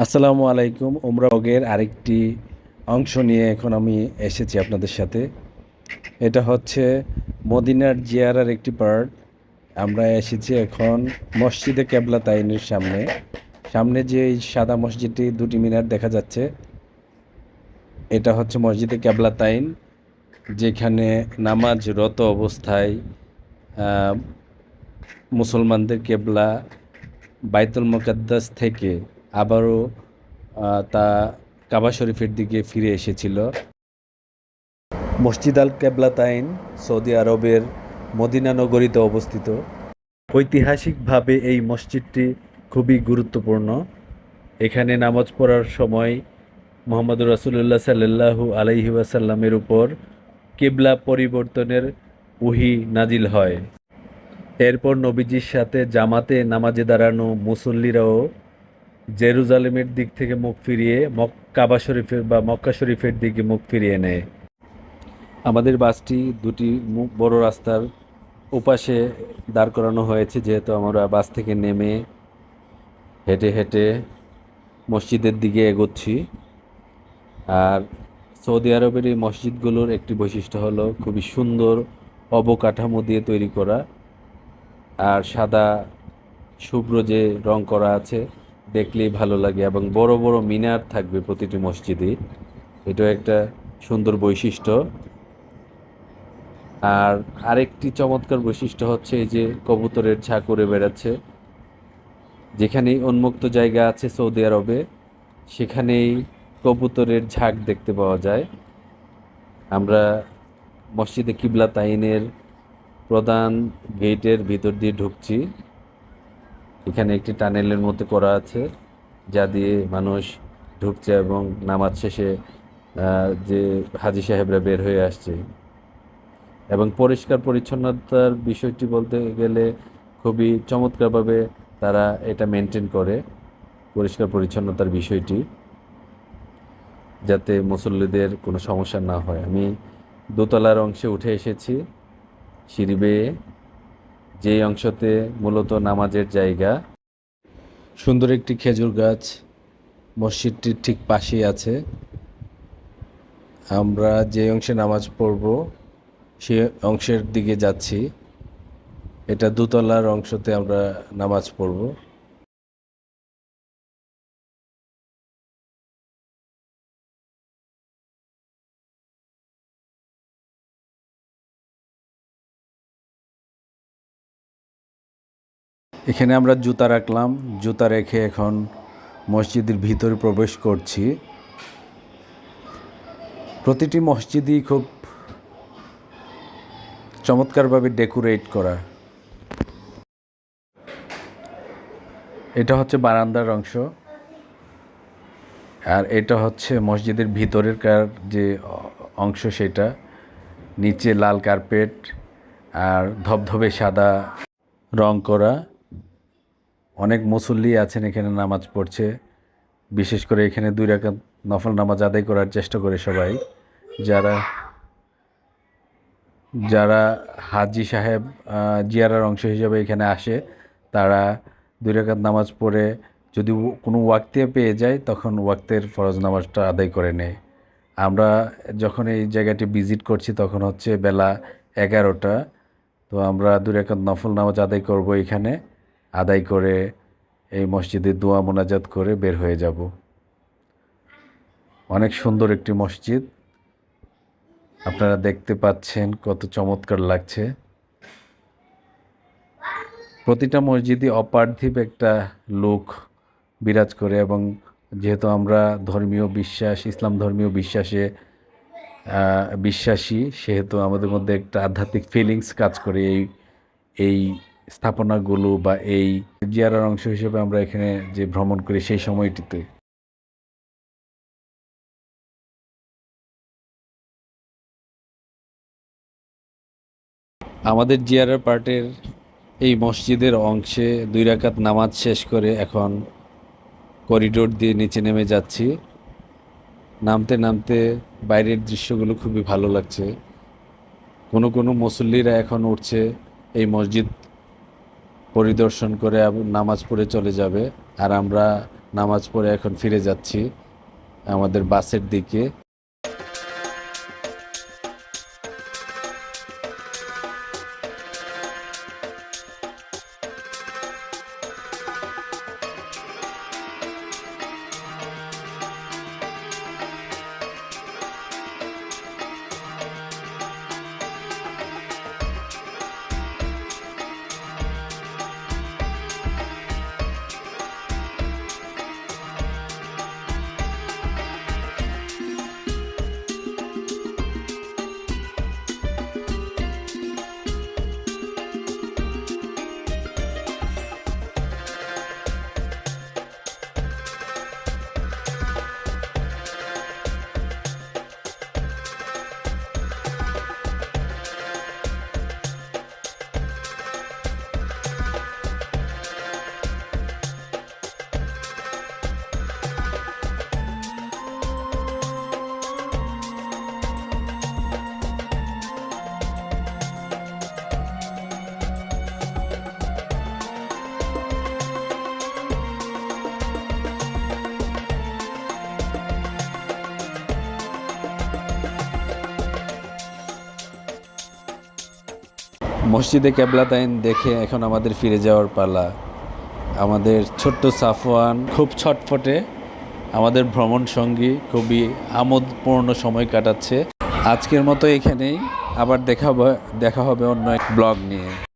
আসসালামু আলাইকুম, উমরা ব্লগের আরেকটি অংশ নিয়ে এখন আমি এসেছি আপনাদের সাথে। এটা হচ্ছে মদিনার জিয়ারার একটি পার্ট আমরা এসেছি এখন মসজিদে কেবলা তাইনের সামনে। সামনে যে এই সাদা মসজিদটি, দুটি মিনার দেখা যাচ্ছে। এটা হচ্ছে মসজিদে কেবলা তাইন, যেখানে নামাজরত অবস্থায় মুসলমানদের কেবলা বাইতুল মোকাদ্দাস থেকে আবারও তা কাবা শরীফের দিকে ফিরে এসেছিল। মসজিদ আল কেবলাতাইন সৌদি আরবের মদিনা নগরীতে অবস্থিত। ঐতিহাসিকভাবে এই মসজিদটি খুবই গুরুত্বপূর্ণ। এখানে নামাজ পড়ার সময় মোহাম্মদ রাসুলুল্লাহ সাল্লাহু আলাইহি ওয়াসাল্লামের উপর কিবলা পরিবর্তনের উহি নাজিল হয়। এরপর নবীজির সাথে জামাতে নামাজে দাঁড়ানো মুসল্লিরাও জেরুজালেমের দিক থেকে মুখ ফিরিয়ে মক কাবা শরীফের বা মক্কা শরীফের দিকে মুখ ফিরিয়ে নেয়। আমাদের বাসটি দুটি বড় রাস্তার ওপাশে দাঁড় করানো হয়েছে, যেহেতু আমরা বাস থেকে নেমে হেঁটে হেঁটে মসজিদের দিকে এগোচ্ছি। আর সৌদি আরবের এই মসজিদগুলোর একটি বৈশিষ্ট্য হলো খুবই সুন্দর অবকাঠামো দিয়ে তৈরি করা, আর সাদা শুভ্র যে রং করা আছে দেখলেই ভালো লাগে এবং বড় বড় মিনার থাকবে প্রতিটি মসজিদে। এটা একটা সুন্দর বৈশিষ্ট্য। আর আরেকটি চমৎকার বৈশিষ্ট্য হচ্ছে এই যে কবুতরের ঝাঁক উড়ে বেড়াচ্ছে। যেখানেই উন্মুক্ত জায়গা আছে সৌদি আরবে, সেখানেই কবুতরের ঝাঁক দেখতে পাওয়া যায়। আমরা মসজিদে কিবলা তাইনের প্রধান গেটের ভিতর দিয়ে ঢুকছি। এখানে একটি টানেলের মধ্যে করা আছে, যা দিয়ে মানুষ ঢুকছে এবং নামাজ শেষে যে হাজি সাহেবরা বের হয়ে আসছে। এবং পরিষ্কার পরিচ্ছন্নতার বিষয়টি বলতে গেলে খুবই চমৎকারভাবে তারা এটা মেনটেন করে, পরিষ্কার পরিচ্ছন্নতার বিষয়টি, যাতে মুসল্লিদের কোনো সমস্যা না হয়। আমি দোতলার অংশে উঠে এসেছি, সিঁড়ি বেয়ে। যেই অংশতে মূলত নামাজের জায়গা। সুন্দর একটি খেজুর গাছ মসজিদটির ঠিক পাশেই আছে। আমরা যে অংশে নামাজ পড়ব, সে অংশের দিকে যাচ্ছি। এটা দোতলার অংশতে আমরা নামাজ পড়ব। এখানে আমরা জুতা রাখলাম। জুতা রেখে এখন মসজিদের ভিতরে প্রবেশ করছি। প্রতিটি মসজিদই খুব চমৎকারভাবে ডেকোরেট করা। এটা হচ্ছে বারান্দার অংশ। আর এটা হচ্ছে মসজিদের ভিতরের কার যে অংশ সেটা। নিচে লাল কার্পেট আর ধবধবে সাদা রং করা। অনেক মুসল্লি আছেন এখানে নামাজ পড়ছে। বিশেষ করে এখানে দুই রাকাত নফল নামাজ আদায় করার চেষ্টা করে সবাই। যারা যারা হাজি সাহেব জিয়ারার অংশ হিসেবে এখানে আসে, তারা দুই রাকাত নামাজ পড়ে যদি কোনো ওয়াক্তে পেয়ে যায়, তখন ওয়াক্তের ফরজ নামাজটা আদায় করে নেয়। আমরা যখন এই জায়গাটি ভিজিট করছি, তখন হচ্ছে বেলা এগারোটা। তো আমরা দুই রাকাত নফল নামাজ আদায় করব এখানে। আদায় করে এই মসজিদে দোয়া মোনাজাত করে বের হয়ে যাব। অনেক সুন্দর একটি মসজিদ। আপনারা দেখতে পাচ্ছেন কত চমৎকার লাগছে। প্রতিটা মসজিদই অপার্থিব একটা লোক বিরাজ করে এবং যেহেতু আমরা ধর্মীয় বিশ্বাস, ইসলাম ধর্মীয় বিশ্বাসে বিশ্বাসী, সেহেতু আমাদের মধ্যে একটা আধ্যাত্মিক ফিলিংস কাজ করে এই এই স্থাপনাগুলো বা এই জিয়ারার অংশ হিসেবে আমরা এখানে যে ভ্রমণ করি সেই সময়টিতে। আমাদের জিয়ারার পার্টের এই মসজিদের অংশে দুই রাকাত নামাজ শেষ করে এখন করিডোর দিয়ে নিচে নেমে যাচ্ছি। নামতে নামতে বাইরের দৃশ্যগুলো খুবই ভালো লাগছে। কোনো কোনো মুসল্লিরা এখন উঠছে এই মসজিদ পরিদর্শন করে নামাজ পড়ে চলে যাবে। আর আমরা নামাজ পড়ে এখন ফিরে যাচ্ছি আমাদের বাসের দিকে। মসজিদে কেবলাতাইন দেখে এখন আমাদের ফিরে যাওয়ার পালা। আমাদের ছোট্ট সাফওয়ান খুব ছটফটে আমাদের ভ্রমণ সঙ্গী, খুবই আমোদপূর্ণ সময় কাটাচ্ছে। আজকের মতো এখানেই আবার দেখা দেখা হবে অন্য এক ব্লগ নিয়ে।